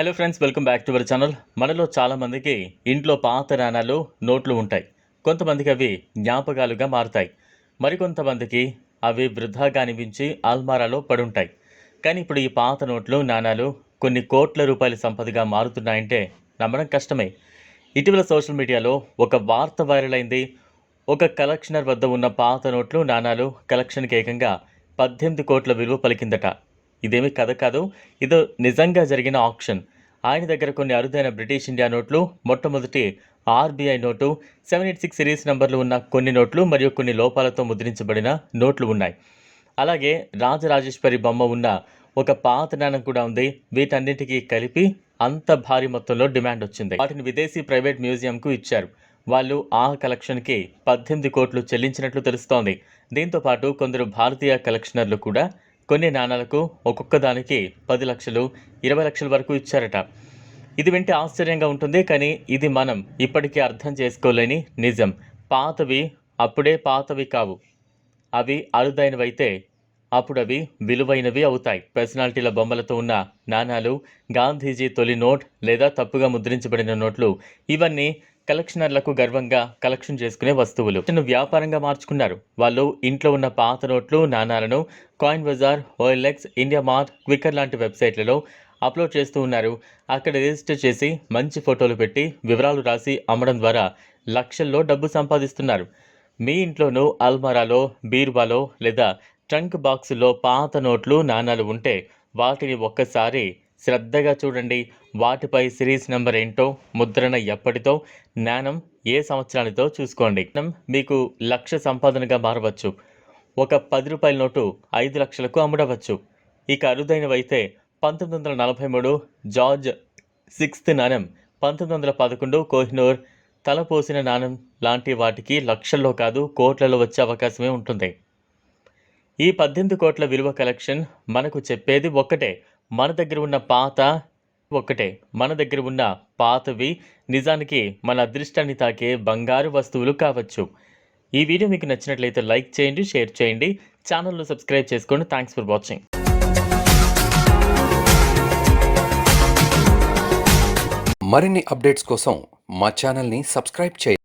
Hello friends welcome back to our channel మనలో చాలామందికి ఇంట్లో పాత నాణాలు నోట్లు ఉంటాయి. కొంతమందికి అవి జ్ఞాపకాలుగా మారుతాయి. మరికొంతమందికి అవి వృధాగా అనిపించి అల్మారాలో పడుంటాయి. కానీ ఇప్పుడు ఈ పాత నోట్లు నాణాలు కొన్ని కోట్ల రూపాయల సంపదగా మారుతున్నాయంటే నమ్మడం కష్టమే. ఇటీవల సోషల్ మీడియాలో ఒక వార్త వైరల్ అయింది. ఒక కలెక్షనర్ వద్ద ఉన్న పాత నోట్లు నాణాలు కలెక్షన్కి ఏకంగా పద్దెనిమిది కోట్ల విలువ పలికిందట. ఇదేమి కథ కాదు. ఇదో నిజంగా జరిగిన ఆప్షన్ ఆయన దగ్గర కొన్ని అరుదైన బ్రిటిష్ ఇండియా నోట్లు మొట్టమొదటి RBI note seven eight six series నంబర్లు ఉన్న కొన్ని నోట్లు మరియు కొన్ని లోపాలతో ముద్రించబడిన నోట్లు ఉన్నాయి. అలాగే రాజరాజేశ్వరి బొమ్మ ఉన్న ఒక పాత నాణం కూడా ఉంది. వీటన్నిటికీ కలిపి అంత భారీ మొత్తంలో డిమాండ్ వచ్చింది. వాటిని విదేశీ ప్రైవేట్ మ్యూజియంకు ఇచ్చారు. వాళ్ళు ఆ కలెక్షన్కి పద్దెనిమిది కోట్లు చెల్లించినట్లు తెలుస్తోంది. దీంతో పాటు కొందరు భారతీయ కలెక్షనర్లు కూడా కొన్ని నాణాలకు ఒక్కొక్క దానికి పది లక్షలు ఇరవై లక్షల వరకు ఇచ్చారట. ఇది వింటే ఆశ్చర్యంగా ఉంటుంది కానీ ఇది మనం ఇప్పటికీ అర్థం చేసుకోలేని నిజం. పాతవి అప్పుడే పాతవి కావు. అవి అరుదైనవైతే అప్పుడు అవి విలువైనవి అవుతాయి. పర్సనాలిటీల బొమ్మలతో ఉన్న నాణాలు గాంధీజీ తొలి నోట్ లేదా తప్పుగా ముద్రించబడిన నోట్లు ఇవన్నీ కలెక్షనర్లకు గర్వంగా కలెక్షన్ చేసుకునే వస్తువులు. చిన్న వ్యాపారంగా మార్చుకున్నారు. వాళ్ళు ఇంట్లో ఉన్న పాత నోట్లు నాణాలను coin bazaar OLX India mart Quikr లాంటి వెబ్సైట్లలో అప్లోడ్ చేస్తూ ఉన్నారు. అక్కడ రిజిస్టర్ చేసి మంచి ఫోటోలు పెట్టి వివరాలు రాసి అమ్మడం ద్వారా లక్షల్లో డబ్బు సంపాదిస్తున్నారు. మీ ఇంట్లోనూ అల్మారాలో బీరువాలో లేదా ట్రంక్ బాక్సులో పాత నోట్లు నాణాలు ఉంటే వాటిని ఒక్కసారి శ్రద్ధగా చూడండి. వాటిపై సిరీస్ నెంబర్ ఏంటో ముద్రణ ఎప్పటితో జ్ఞానం ఏ సంవత్సరానితో చూసుకోండి. మీకు లక్ష సంపాదనగా మారవచ్చు. ఒక పది రూపాయల నోటు ఐదు లక్షలకు అమ్ముడవచ్చు. ఇక అరుదైనవైతే పంతొమ్మిది వందల నలభై మూడు జార్జ్ సిక్స్త్ నాణం పంతొమ్మిది వందల పదకొండు కోహినూర్ తలపోసిన నాణం లాంటి వాటికి లక్షల్లో కాదు కోట్లలో వచ్చే అవకాశమే ఉంటుంది. ఈ పద్దెనిమిది కోట్ల విలువ కలెక్షన్ మనకు చెప్పేది ఒక్కటే. మన దగ్గర ఉన్న పాత ఒక్కటే. మన దగ్గర ఉన్న పాతవి నిజానికి మన అదృష్టాన్ని తాకే బంగారు వస్తువులు కావచ్చు. ఈ వీడియో మీకు నచ్చినట్లయితే లైక్ చేయండి షేర్ చేయండి. ఛానల్ను సబ్స్క్రైబ్ చేసుకోండి థ్యాంక్స్ ఫర్ వాచింగ్. మరిన్ని అప్డేట్స్ కోసం మా ఛానల్ని సబ్స్క్రైబ్ చేయండి.